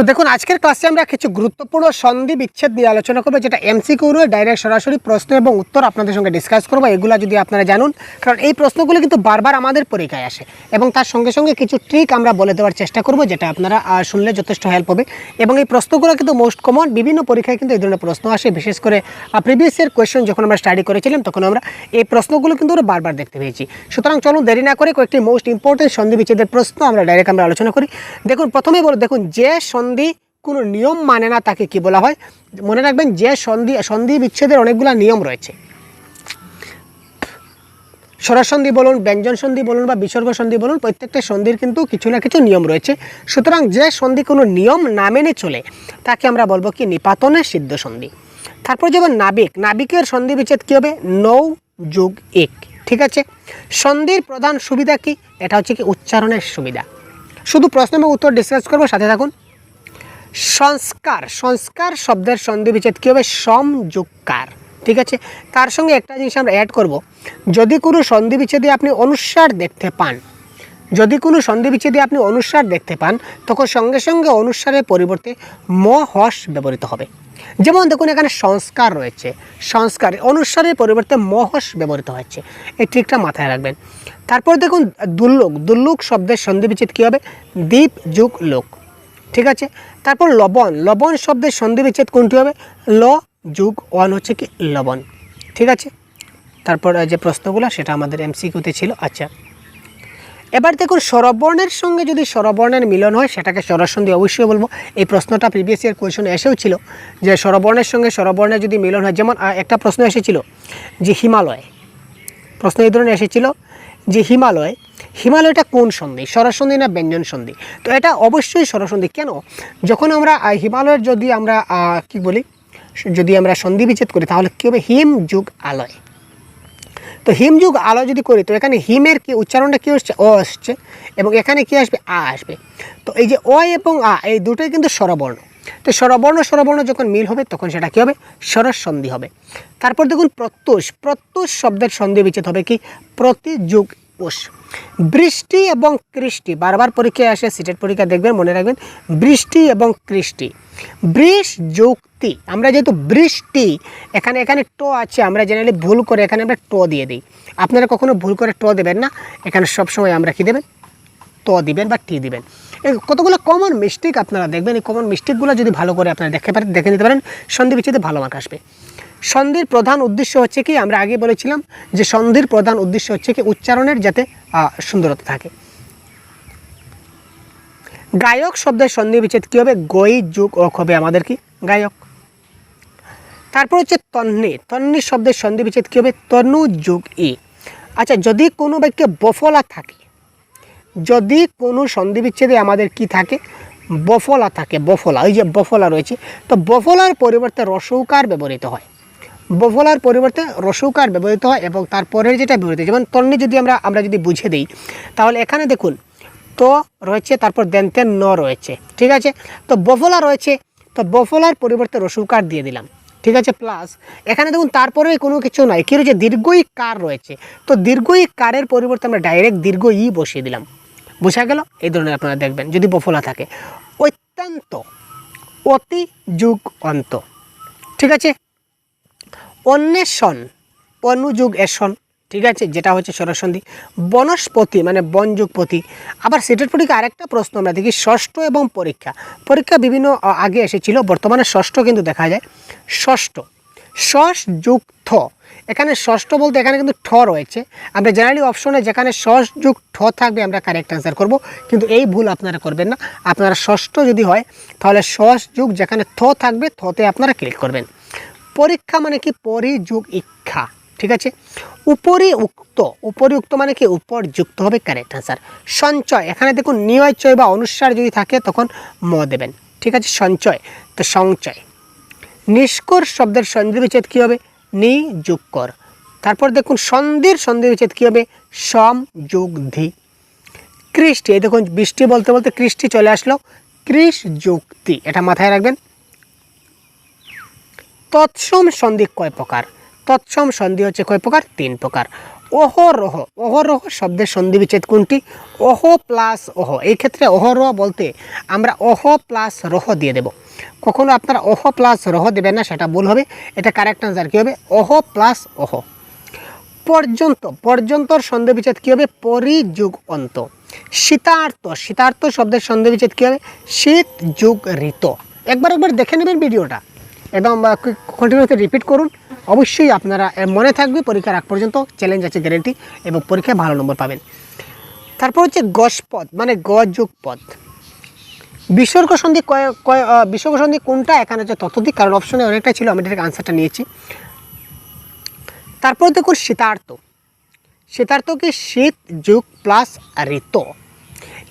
তো দেখুন, আজকের ক্লাসে আমরা কিছু গুরুত্বপূর্ণ সন্ধি বিচ্ছেদ নিয়ে আলোচনা করব, যেটা এমসিকিউ নয় ডাইরেক্ট সরাসরি প্রশ্ন এবং উত্তর আপনাদের সঙ্গে ডিসকাস করব। এগুলো যদি আপনারা জানুন, কারণ এই প্রশ্নগুলো কিন্তু বারবার আমাদের পরীক্ষায় আসে এবং তার সঙ্গে সঙ্গে কিছু ট্রিক আমরা বলে দেওয়ার চেষ্টা করব, যেটা আপনারা শুনলে যথেষ্ট হেল্প হবে। এবং এই প্রশ্নগুলো কিন্তু মোস্ট কমন বিভিন্ন পরীক্ষায় কিন্তু এই ধরনের প্রশ্ন আসে। বিশেষ করে প্রিভিয়াস ইয়ার কোয়েশ্চেন যখন আমরা স্টাডি করেছিলাম, তখন আমরা এই প্রশ্নগুলো কিন্তু আমরা বারবার দেখতে পেয়েছি। সুতরাং চলুন দেরি না করে কয়েকটি মোস্ট ইম্পর্টেন্ট সন্ধি বিচ্ছেদের প্রশ্ন আমরা ডাইরেক্ট আমরা আলোচনা করি। দেখুন প্রথমেই বলো, দেখুন, যে সন্ধি কোনো নিয়ম মানে না তাকে কি বলা হয়? মনে রাখবেন যে সন্ধি সন্ধি বিচ্ছেদের অনেকগুলো নিয়ম রয়েছে। স্বরসন্ধি বলুন, ব্যঞ্জন সন্ধি বলুন বা বিসর্গ সন্ধি বলুন, প্রত্যেকটা সন্ধির কিন্তু কিছু না কিছু নিয়ম রয়েছে। সুতরাং যে সন্ধি কোনো নিয়ম না মেনে চলে, তাকে আমরা বলব কি নিপাতনের সিদ্ধ সন্ধি। তারপর যেমন নাবিক, নাবিকের সন্ধি বিচ্ছেদ কী হবে? নৌ যুগ এক, ঠিক আছে? সন্ধির প্রধান সুবিধা কি? এটা হচ্ছে কি উচ্চারণের সুবিধা। শুধু প্রশ্ন এবং উত্তর ডিসকাস করব, সাথে থাকুন। সংস্কার সংস্কার শব্দের সন্ধি বিচ্ছেদ কী হবে? সমযুগকার ঠিক আছে? তার সঙ্গে একটা জিনিস আমরা অ্যাড করব। যদি কোনো সন্ধি বিচ্ছেদে আপনি অনুস্বার দেখতে পান, যদি কোনো সন্ধি বিচ্ছেদে আপনি অনুস্বার দেখতে পান, তখন সঙ্গে সঙ্গে অনুস্বারের পরিবর্তে ম হস ব্যবহৃত হবে। যেমন দেখুন, এখানে সংস্কার রয়েছে। সংস্কার অনুস্বারের পরিবর্তে মহস ব্যবহৃত হয়েছে। এই ট্রিকটা মাথায় রাখবেন। তারপর দেখুন, দুর্লোক। দুর্লোক শব্দের সন্ধি বিচ্ছেদ কী হবে? দ্বীপ যুগ লোক ঠিক আছে? তারপর লবণ। লবণ শব্দের সন্ধি বিচ্ছেদ কোনটি হবে? ল যুগ ওয়ান হচ্ছে কি লবণ। ঠিক আছে? তারপর যে প্রশ্নগুলো, সেটা আমাদের এমসিকিউতে ছিল। আচ্ছা। এবার দেখুন, স্বরবর্ণের সঙ্গে যদি স্বরবর্ণের মিলন হয়, সেটাকে স্বরসন্ধি অবশ্যই বলব। এই প্রশ্নটা প্রিভিয়াস ইয়ার কোয়েশনে এসেও ছিল যে স্বরবর্ণের সঙ্গে স্বরবর্ণের যদি মিলন হয়, যেমন একটা প্রশ্ন এসেছিল যে হিমালয়। প্রশ্ন এই ধরনের এসেছিল যে হিমালয় হিমালয়টা কোন সন্ধি? স্বরসন্ধি না ব্যঞ্জন সন্ধি? তো এটা অবশ্যই স্বরসন্ধি কেন? যখন আমরা হিমালয়ের যদি আমরা কি বলি, যদি আমরা সন্ধি বিচ্ছেদ করি, তাহলে কী হবে? হিম যুগ আলয়। তো হিম যুগ আলো যদি করি, তো এখানে হিমের কি, উচ্চারণটা কী হচ্ছে? অ আসছে। এবং এখানে কি আসবে? আ আসবে। তো এই যে অ এবং আ, এই দুটোই কিন্তু স্বরবর্ণ। তো স্বরবর্ণ স্বরবর্ণ যখন মিল হবে, তখন সেটা কী হবে? স্বরস সন্ধি হবে। তারপর দেখুন প্রত্যুষ। প্রত্যুষ শব্দের সন্ধি বিচ্ছেদ হবে কি? প্রতিযুগ উষ বৃষ্টি এবং কৃষ্টি, বারবার পরীক্ষায় আসে, সিটের পরীক্ষা দেখবেন, মনে রাখবেন, বৃষ্টি এবং কৃষ্টি। বৃষ যুক্তি, আমরা যেহেতু বৃষ্টি, এখানে এখানে ট আছে, আমরা জেনারেলি ভুল করে এখানে আমরা ট দিয়ে দিই। আপনারা কখনো ভুল করে ট দেবেন না, এখানে সবসময় আমরা কি দেবেন? ত দিবেন বা টি দিবেন। কতগুলো কমন মিস্টেক আপনারা দেখবেন, এই কমন মিস্টেকগুলো যদি ভালো করে আপনারা দেখে পারেন, দেখে নিতে পারেন সন্ধি বিচ্ছেদে ভালো মার্ক আসবে। সন্ধির প্রধান উদ্দেশ্য হচ্ছে কি? আমরা আগে বলেছিলাম যে সন্ধির প্রধান উদ্দেশ্য হচ্ছে কি? উচ্চারণের যাতে সুন্দরতা থাকে। গায়ক শব্দের সন্ধি বিচ্ছেদ কী হবে? গই, যুগ ওক হবে আমাদের কি? গায়ক। তারপর হচ্ছে তন্নি। তন্নি শব্দের সন্ধি বিচ্ছেদ কী হবে? তনু, যুগ, ই। আচ্ছা যদি কোনো বাক্যে বফলা থাকে, যদি কোনো সন্ধি বিচ্ছেদে আমাদের কি থাকে? বফলা থাকে, বফলা। ওই যে বফলা রয়েছে। তো বফলার পরিবর্তে রসৌকার ব্যবহৃত হয়। বফলার পরিবর্তে রসৌকার ব্যবহৃত হয় এবং তারপরের যেটা ব্যবহৃত যেমন তন্নি যদি আমরা আমরা যদি বুঝে দিই, তাহলে এখানে দেখুন, তো রয়েছে, তারপর দেনতেন ন রয়েছে, ঠিক আছে? তো বফলা রয়েছে, তো বফলার পরিবর্তে রসৌকার দিয়ে দিলাম, ঠিক আছে? প্লাস, এখানে দেখুন তারপরে কোনো কিছু নাই, কি রয়েছে? দীর্ঘই কার রয়েছে, তো দীর্ঘই কারের পরিবর্তে আমরা ডাইরেক্ট দীর্ঘ ই বসিয়ে দিলাম, বোঝা গেল? এই ধরনের আপনারা দেখবেন, যদি বফলা থাকে। অত্যন্ত, অতি যুগ অন্ত, ঠিক আছে? অন্বেষণ অনুযুগ এসন ঠিক আছে, যেটা হচ্ছে সরসন্ধি বনস্পতি মানে বনযুগপতি। আবার সেটের পরীক্ষা আরেকটা প্রশ্ন আমরা দেখি, ষষ্ঠ এবং পরীক্ষা। পরীক্ষা বিভিন্ন আগে এসেছিল, বর্তমানে ষষ্ঠ কিন্তু দেখা যায়। ষষ্ঠ ষষ যুগ থ এখানে ষষ্ঠ বলতে এখানে কিন্তু ঠ রয়েছে। আমরা জেনারেলি অপশনে যেখানে ষষ যুগ ঠ থাকবে, আমরা কারেক্ট অ্যান্সার করব। কিন্তু এই ভুল আপনারা করবেন না। আপনারা ষষ্ঠ যদি হয়, তাহলে ষষ যুগ যেখানে থ থাকবে থতে আপনারা ক্লিক করবেন। পরীক্ষা মানে কি? পরিযুগ ইচ্ছা ঠিক আছে? উপরি উক্ত উপরি উক্ত মানে কি? উপর যুক্ত হবে কারেক্ট আনসার সঞ্চয়। এখানে দেখুন নিয়চয় বা অনুসার যদি থাকে, তখন ম দেবেন। ঠিক আছে? সঞ্চয়। তো সঞ্চয়। নিষ্কর শব্দের সন্ধি বিচ্ছেদ কী হবে? নি কর তারপর দেখুন, সন্ধির সন্ধি বিচ্ছেদ কী হবে? সম যোগ ধি কৃষ্টি। এই দেখুন, বৃষ্টি বলতে বলতে কৃষ্টি চলে আসলো। কৃষ যুক্তি এটা মাথায় রাখবেন। তৎসম সন্ধি কয় প্রকার? তৎসম সন্ধি হচ্ছে কয় প্রকার? তিন প্রকার। অহরহ অহরহ শব্দের সন্ধি বিচ্ছেদ কোনটি? অহ প্লাস অহ। এই ক্ষেত্রে অহরহ বলতে আমরা অহ প্লাস রহ দিয়ে দেব। কখনো আপনারা অহ প্লাস রহ দেবেন না, সেটা ভুল হবে। এটা কারেক্ট আনসার কী হবে? অহ প্লাস অহ। পর্যন্ত, পর্যন্তর সন্ধি বিচ্ছেদ কী হবে? পরিযুগ অন্ত শীতার্থ শীতার্থ শব্দের সন্ধি বিচ্ছেদ কী হবে? শীত যুগ ঋত একবার একবার দেখে নেবেন ভিডিওটা এবং কন্টিনিউতে রিপিট করুন। অবশ্যই আপনারা মনে থাকবে পরীক্ষার আগ পর্যন্ত চ্যালেঞ্জ আছে গ্যারেন্টি এবং পরীক্ষায় ভালো নম্বর পাবেন। তারপর হচ্ছে গসপদ মানে গ যুগ পদ। বিসর্গ সন্ধি বিসর্গ সন্ধি কোনটা? এখানে হচ্ছে ততোধিক কারণ অপশনে অনেকটা ছিল, আমি এটার আনসারটা নিয়েছি। তারপর দেখুন শীতার্থ শীতার্থ কি শীত, যুগ প্লাস ঋত।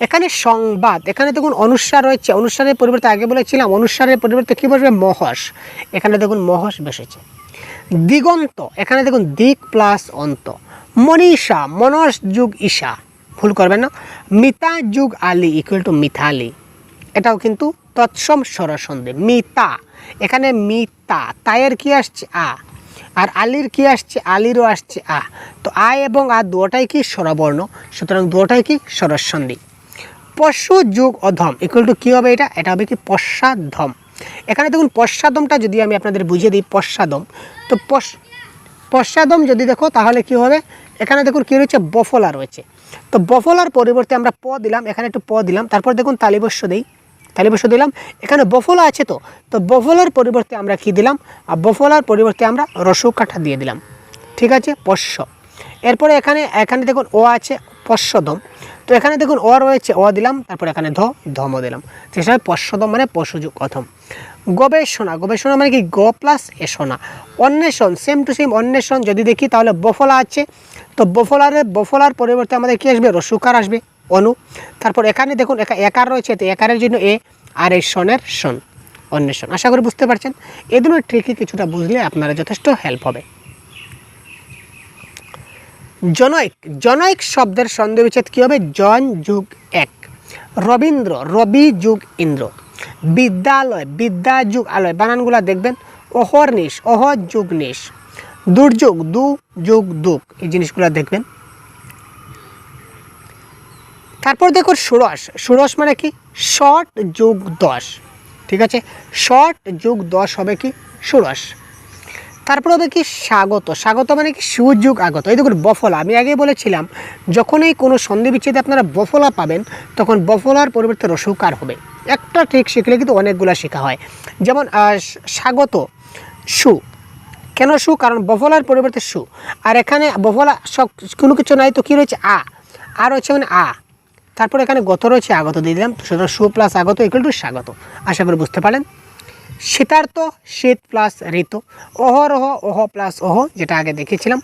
এখানে সংবাদ, এখানে দেখুন অনুস্বার রয়েছে অনুস্বারের পরিবর্তে আগে বলেছিলাম অনুস্বারের পরিবর্তে কী বসবে? মহস এখানে দেখুন মহস বসেছে। দিগন্ত, এখানে দেখুন দিক প্লাস অন্ত। মনীষা, মনস যুগ ঈশা। ভুল করবেন না। মিতা যুগ আলী ইকুয়াল টু মিথালি। এটাও কিন্তু তৎসম স্বরসন্ধি। মিতা, এখানে মিতা। তায়ের কি আসছে? আ। আর আলির কি আসছে? আলিরও আসছে, আ। তো আ এবং আ দুটাই কি স্বরবর্ণ? সুতরাং দুটাই কি স্বরসন্ধি। পশু যুগ অধম ইকুয়াল টু কী হবে এটা? এটা হবে কি পশ্চাধম এখানে দেখুন, পশ্চাদমটা যদি আমি আপনাদের বুঝিয়ে দিই, পশ্চাদম, তো পশ পশ্চাদম যদি দেখো, তাহলে কি হবে? এখানে দেখুন, কী রয়েছে? বফলা রয়েছে। তো বফলার পরিবর্তে আমরা প দিলাম, এখানে একটু প দিলাম, তারপর দেখুন, তালিবস্য দিই, তালিবস্য দিলাম। এখানে বফলা আছে তো তো বফলার পরিবর্তে আমরা কি দিলাম? আর বফলার পরিবর্তে আমরা রসু কাঠা দিয়ে দিলাম। ঠিক আছে? পশ্য। এরপরে এখানে এখানে দেখুন, ও আছে পশ্বদম তো এখানে দেখুন অ রয়েছে, অ দিলাম, তারপর এখানে ধ, ধম দিলাম। সেটা পশ্বদম মানে পশুযুগ অথম গবেষণা গবেষণা মানে কি? গ প্লাস এসনা। অন্বেষণ সেম টু সেম অন্বেষণ যদি দেখি তাহলে বফলা আছে। তো বফলারে, বফলার পরিবর্তে আমাদের কী আসবে? রসুকার আসবে, অনু। তারপর এখানে দেখুন একা একার রয়েছে, তো একারের জন্য এ, আর এই সনের সন। অন্বেষণ। আশা করি বুঝতে পারছেন। এই দুটো ট্রিকই কিছুটা বুঝলে আপনারা যথেষ্ট হেল্প হবে। জনৈক জনৈক শব্দের সন্ধি বিচ্ছেদ কী হবে? জন যুগ এক। রবীন্দ্র, রবি যুগ ইন্দ্র। বিদ্যালয়, বিদ্যা যুগ আলয়। বানানগুলা দেখবেন অহর্নিশ অহ যুগ নিশ। দুর্যোগ দু যুগ দুঃখ এই জিনিসগুলো দেখবেন। তারপর দেখো ষোড়শ। ষোড়শ মানে কি? শর্ট যুগ দশ। ঠিক আছে? শর্ট যুগ দশ হবে কি? ষোড়শ। তারপর হবে কি স্বাগত। স্বাগত মানে কি সুযোগ আগত। এই দেখুন, বফলা। আমি আগে বলেছিলাম, যখনই কোনো সন্ধি বিচ্ছেদে আপনারা বফলা পাবেন, তখন বফলার পরিবর্তে রসুকার হবে। একটা ট্রিক শিখলে কিন্তু অনেকগুলো শেখা হয়। যেমন স্বাগত, সু। কেন সু? কারণ বফলার পরিবর্তে সু। আর এখানে বফলা সব, কোনো কিছু নাই তো কী রয়েছে? আ। আর রয়েছে মানে আ। তারপর এখানে গত রয়েছে আগত, দিয়ে দিলাম। সুতরাং সু প্লাস আগত ইকুয়াল টু স্বাগত। আশা করি বুঝতে পারেন শীতার্থ শীত প্লাস ঋতু। অহরহ, অহ প্লাস অহ, যেটা আগে দেখেছিলাম।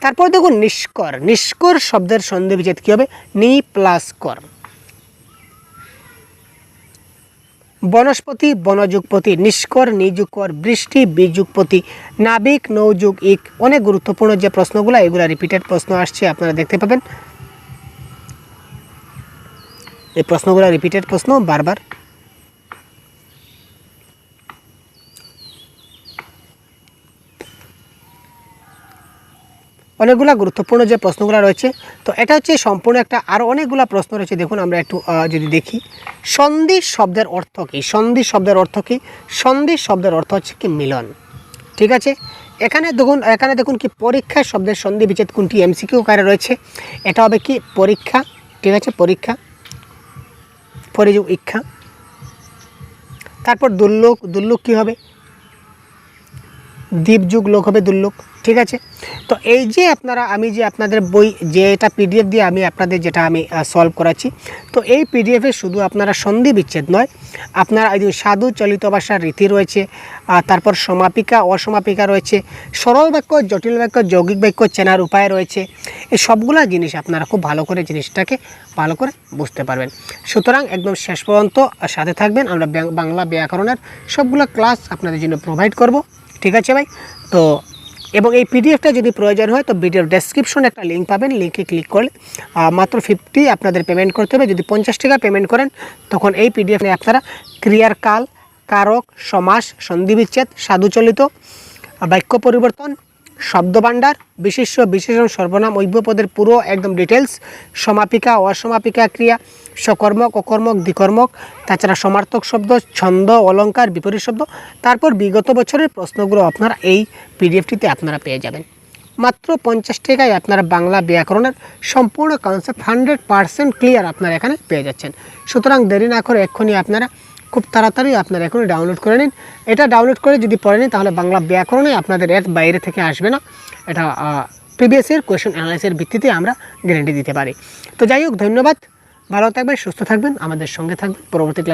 তারপর দেখুন নিষ্কর। নিষ্কর শব্দের সন্ধি বিচ্ছেদ কী হবে? নি প্লাস কর। বনস্পতি, বনযুগপতি, নিষ্কর নিযুগকর বৃষ্টি, বিযুগপতি, নাবিক, নৌযুগ, ইক। অনেক গুরুত্বপূর্ণ যে প্রশ্নগুলো, এগুলো রিপিটেড প্রশ্ন আসছে, আপনারা দেখতে পাবেন। এই প্রশ্নগুলো রিপিটেড প্রশ্ন বারবার। অনেকগুলো গুরুত্বপূর্ণ যে প্রশ্নগুলো রয়েছে, তো এটা হচ্ছে সম্পূর্ণ একটা আরও অনেকগুলো প্রশ্ন রয়েছে, দেখুন আমরা একটু যদি দেখি। সন্ধি শব্দের অর্থ কী? সন্ধি শব্দের অর্থ কী? সন্ধি শব্দের অর্থ হচ্ছে কি? মিলন। ঠিক আছে? এখানে দেখুন এখানে দেখুন কি? পরীক্ষা শব্দের সন্ধি বিচ্ছেদ কোনটি? এমসিকিউ কারে রয়েছে। এটা হবে কি? পরীক্ষা। ঠিক আছে? পরীক্ষা। পরিযোগ ইচ্ছা তারপর দুর্লোক দুর্লোক কী হবে? দ্বীপযুগ লোক হবে দুর্লোক ঠিক আছে? তো এই যে আপনারা, আমি যে আপনাদের বই, যে এটা পিডিএফ দিয়ে আমি আপনাদের যেটা আমি সলভ করাচ্ছি, তো এই পিডিএফে শুধু আপনারা সন্ধি বিচ্ছেদ নয়, আপনারা এই যে সাধু চলিত ভাষার রীতি রয়েছে তারপর সমাপিকা, অসমাপিকা রয়েছে, সরল বাক্য, জটিল বাক্য, যৌগিক বাক্য, চেনার উপায় রয়েছে, এই সবগুলা জিনিস আপনারা খুব ভালো করে জিনিসটাকে ভালো করে বুঝতে পারবেন। সুতরাং একদম শেষ পর্যন্ত সাথে থাকবেন, আমরা বাংলা ব্যাকরণের সবগুলো ক্লাস আপনাদের জন্য প্রোভাইড করব। ঠিক আছে ভাই? তো এবং এই পিডিএফটা যদি প্রয়োজন হয়, তো ভিডিওর ডেসক্রিপশনে একটা লিঙ্ক পাবেন। লিঙ্কে ক্লিক করলে মাত্র ফিফটি আপনাদের পেমেন্ট করতে হবে। যদি পঞ্চাশ টাকা পেমেন্ট করেন, তখন এই পিডিএফ নিয়ে আপনারা ক্রিয়ার কাল, কারক, সমাস, সন্ধিবিচ্ছেদ, সাধুচলিত, বাক্য পরিবর্তন শব্দভাণ্ডার বিশেষ্য বিশেষণ সর্বনাম ঐব্যপদের পুরো একদম ডিটেলস সমাপিকা, অসমাপিকা ক্রিয়া সকর্মক অকর্মক, দ্বিকর্মক, তাছাড়া সমার্থক শব্দ, ছন্দ, অলঙ্কার, বিপরীত শব্দ, তারপর বিগত বছরের প্রশ্নগুলো আপনারা এই পিডিএফটিতে আপনারা পেয়ে যাবেন। মাত্র পঞ্চাশ টাকায় আপনারা বাংলা ব্যাকরণের সম্পূর্ণ কনসেপ্ট হান্ড্রেড পারসেন্ট ক্লিয়ার আপনারা এখানে পেয়ে যাচ্ছেন। সুতরাং দেরি না করে এক্ষুনি আপনারা খুব তাড়াতাড়ি আপনারা এখনই ডাউনলোড করে নিন। এটা ডাউনলোড করে যদি পড়ে নিন, তাহলে বাংলা ব্যাকরণে আপনাদের এর বাইরে থেকে আসবে না। এটা প্রিভিয়াস এর কোয়েশন অ্যানালাইসের ভিত্তিতে আমরা গ্যারেন্টি দিতে পারি। তো যাই হোক, ধন্যবাদ। ভালো থাকবেন, সুস্থ থাকবেন, আমাদের সঙ্গে থাকবেন। পরবর্তী ক্লাস